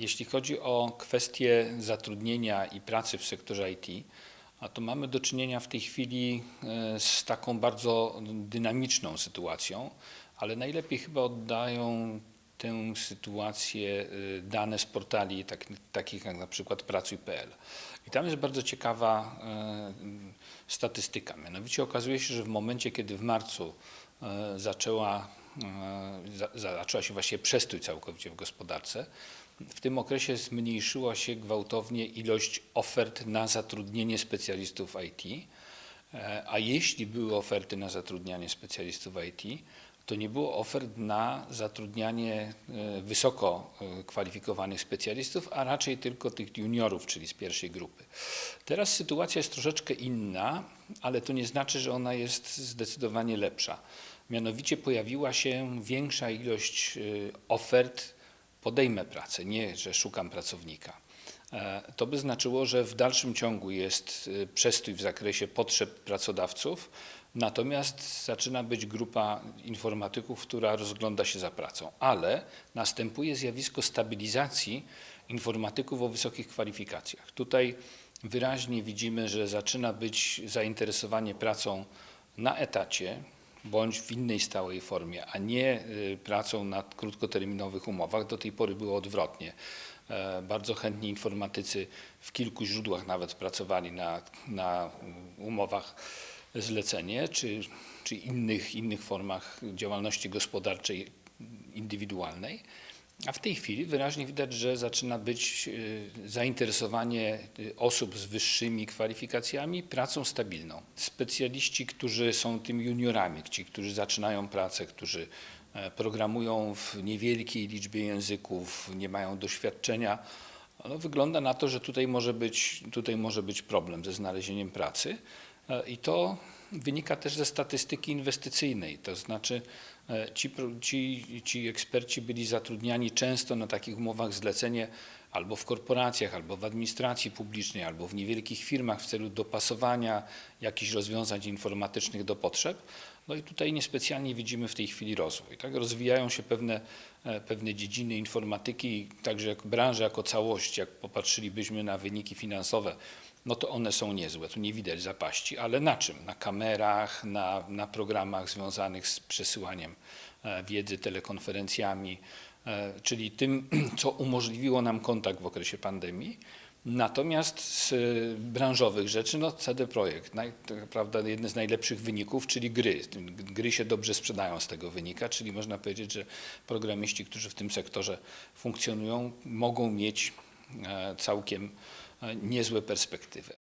Jeśli chodzi o kwestie zatrudnienia i pracy w sektorze IT, a to mamy do czynienia w tej chwili e, z taką bardzo dynamiczną sytuacją, ale najlepiej chyba oddają tę sytuację e, dane z portali tak, takich jak na przykład pracuj.pl. I tam jest bardzo ciekawa e, statystyka. Mianowicie okazuje się, że w momencie, kiedy w marcu zaczęła, za, zaczęła się właściwie przestój całkowicie w gospodarce, w tym okresie zmniejszyła się gwałtownie ilość ofert na zatrudnienie specjalistów IT, e, a jeśli były oferty na zatrudnianie specjalistów IT, to nie było ofert na zatrudnianie e, wysoko e, kwalifikowanych specjalistów, a raczej tylko tych juniorów, czyli z pierwszej grupy. Teraz sytuacja jest troszeczkę inna, ale to nie znaczy, że ona jest zdecydowanie lepsza. Mianowicie pojawiła się większa ilość e, ofert podejmę pracę, nie że szukam pracownika. To by znaczyło, że w dalszym ciągu jest przestój w zakresie potrzeb pracodawców, natomiast zaczyna być grupa informatyków, która rozgląda się za pracą, ale następuje zjawisko stabilizacji informatyków o wysokich kwalifikacjach. Tutaj wyraźnie widzimy, że zaczyna być zainteresowanie pracą na etacie, bądź w innej stałej formie, a nie y, pracą na krótkoterminowych umowach. Do tej pory było odwrotnie. E, Bardzo chętnie informatycy w kilku źródłach nawet pracowali na, na umowach zlecenie czy, czy innych, innych formach działalności gospodarczej indywidualnej. A w tej chwili wyraźnie widać, że zaczyna być y, zainteresowanie y, osób z wyższymi kwalifikacjami pracą stabilną. Specjaliści, którzy są tymi juniorami, ci, którzy zaczynają pracę, którzy e, programują w niewielkiej liczbie języków, nie mają doświadczenia, no, wygląda na to, że tutaj może być, tutaj może być problem ze znalezieniem pracy. E, I to wynika też ze statystyki inwestycyjnej, to znaczy e, ci, ci, ci eksperci byli zatrudniani często na takich umowach zlecenie albo w korporacjach, albo w administracji publicznej, albo w niewielkich firmach w celu dopasowania jakichś rozwiązań informatycznych do potrzeb. No i tutaj niespecjalnie widzimy w tej chwili rozwój. Tak? Rozwijają się pewne, e, pewne dziedziny informatyki, także jak branża jako całość, jak popatrzylibyśmy na wyniki finansowe, no to one są niezłe, tu nie widać zapaści, ale na czym? Na kamerach, na, na programach związanych z przesyłaniem e, wiedzy, telekonferencjami, e, czyli tym, co umożliwiło nam kontakt w okresie pandemii. Natomiast z e, branżowych rzeczy, no CD Projekt, naj, tak jedne z najlepszych wyników, czyli gry. Gry się dobrze sprzedają z tego wynika, czyli można powiedzieć, że programiści, którzy w tym sektorze funkcjonują, mogą mieć e, całkiem e, niezłe perspektywy.